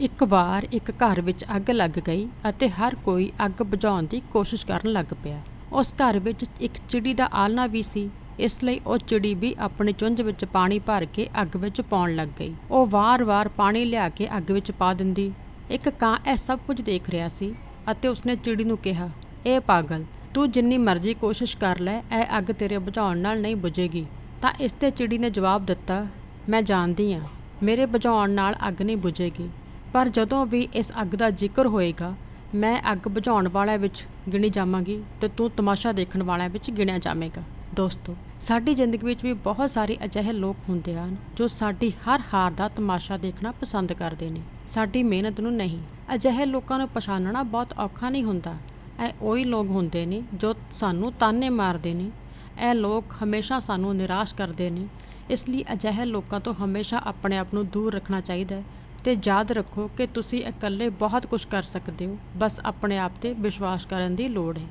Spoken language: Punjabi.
ਇੱਕ ਵਾਰ ਇੱਕ ਘਰ ਵਿੱਚ ਅੱਗ ਲੱਗ ਗਈ ਅਤੇ ਹਰ ਕੋਈ ਅੱਗ ਬੁਝਾਉਣ ਦੀ ਕੋਸ਼ਿਸ਼ ਕਰਨ ਲੱਗ ਪਿਆ। ਉਸ ਘਰ ਵਿੱਚ ਇੱਕ ਚਿੜੀ ਦਾ ਆਲਣਾ ਵੀ ਸੀ। ਇਸ ਲਈ ਉਹ ਚਿੜੀ ਵੀ ਆਪਣੀ ਚੁੰਝ ਵਿੱਚ ਪਾਣੀ ਭਰ ਕੇ ਅੱਗ ਵਿੱਚ ਪਾਉਣ ਲੱਗ ਗਈ। ਉਹ ਵਾਰ-ਵਾਰ ਪਾਣੀ ਲਿਆ ਕੇ ਅੱਗ ਵਿੱਚ ਪਾ ਦਿੰਦੀ। ਇੱਕ ਕਾਂ ਇਹ ਸਭ ਕੁਝ ਦੇਖ ਰਿਹਾ ਸੀ ਅਤੇ ਉਸਨੇ ਚਿੜੀ ਨੂੰ ਕਿਹਾ, ਇਹ ਪਾਗਲ, ਤੂੰ ਜਿੰਨੀ ਮਰਜ਼ੀ ਕੋਸ਼ਿਸ਼ ਕਰ ਲੈ, ਇਹ ਅੱਗ ਤੇਰੇ ਬੁਝਾਉਣ ਨਾਲ ਨਹੀਂ ਬੁਝੇਗੀ। ਤਾਂ ਇਸ ਤੇ ਚਿੜੀ ਨੇ ਜਵਾਬ ਦਿੱਤਾ, ਮੈਂ ਜਾਣਦੀ ਹਾਂ, ਮੇਰੇ ਬੁਝਾਉਣ ਨਾਲ ਅੱਗ ਨਹੀਂ ਬੁਝੇਗੀ। ਪਰ ਜਦੋਂ ਵੀ ਇਸ ਅੱਗ ਦਾ ਜ਼ਿਕਰ ਹੋਏਗਾ, ਮੈਂ ਅੱਗ ਬੁਝਾਉਣ ਵਾਲਿਆਂ ਵਿੱਚ ਗਿਣੀ ਜਾਵਾਂਗੀ ਤੇ ਤੂੰ ਤਮਾਸ਼ਾ ਦੇਖਣ ਵਾਲਿਆਂ ਵਿੱਚ ਗਿਣਿਆ ਜਾਵੇਂਗਾ। ਦੋਸਤੋ, ਸਾਡੀ ਜ਼ਿੰਦਗੀ ਵਿੱਚ ਵੀ ਬਹੁਤ ਸਾਰੇ ਅਜਿਹੇ ਲੋਕ ਹੁੰਦੇ ਹਨ ਜੋ ਸਾਡੀ ਹਰ ਹਾਰ ਦਾ ਤਮਾਸ਼ਾ ਦੇਖਣਾ ਪਸੰਦ ਕਰਦੇ ਨੇ। ਸਾਡੀ ਮਿਹਨਤ ਨੂੰ ਨਹੀਂ, ਅਜਿਹੇ ਲੋਕਾਂ ਨੂੰ ਪਛਾਣਨਾ ਬਹੁਤ ਔਖਾ ਨਹੀਂ ਹੁੰਦਾ। ਇਹ ਉਹੀ ਲੋਕ ਹੁੰਦੇ ਨੇ ਜੋ ਸਾਨੂੰ ਤਾਨੇ ਮਾਰਦੇ ਨੇ। ਇਹ ਲੋਕ ਹਮੇਸ਼ਾ ਸਾਨੂੰ ਨਿਰਾਸ਼ ਕਰਦੇ ਨੇ, ਇਸ ਲਈ ਅਜਿਹੇ ਲੋਕਾਂ ਤੋਂ ਹਮੇਸ਼ਾ ਆਪਣੇ ਆਪ ਨੂੰ ਦੂਰ ਰੱਖਣਾ ਚਾਹੀਦਾ ਹੈ। ਤੇ ਯਾਦ ਰੱਖੋ ਕਿ ਤੁਸੀਂ ਇਕੱਲੇ ਬਹੁਤ ਕੁਝ ਕਰ ਸਕਦੇ ਹੋ। ਬਸ ਆਪਣੇ ਆਪ ਤੇ ਵਿਸ਼ਵਾਸ ਕਰਨ ਦੀ ਲੋੜ ਹੈ।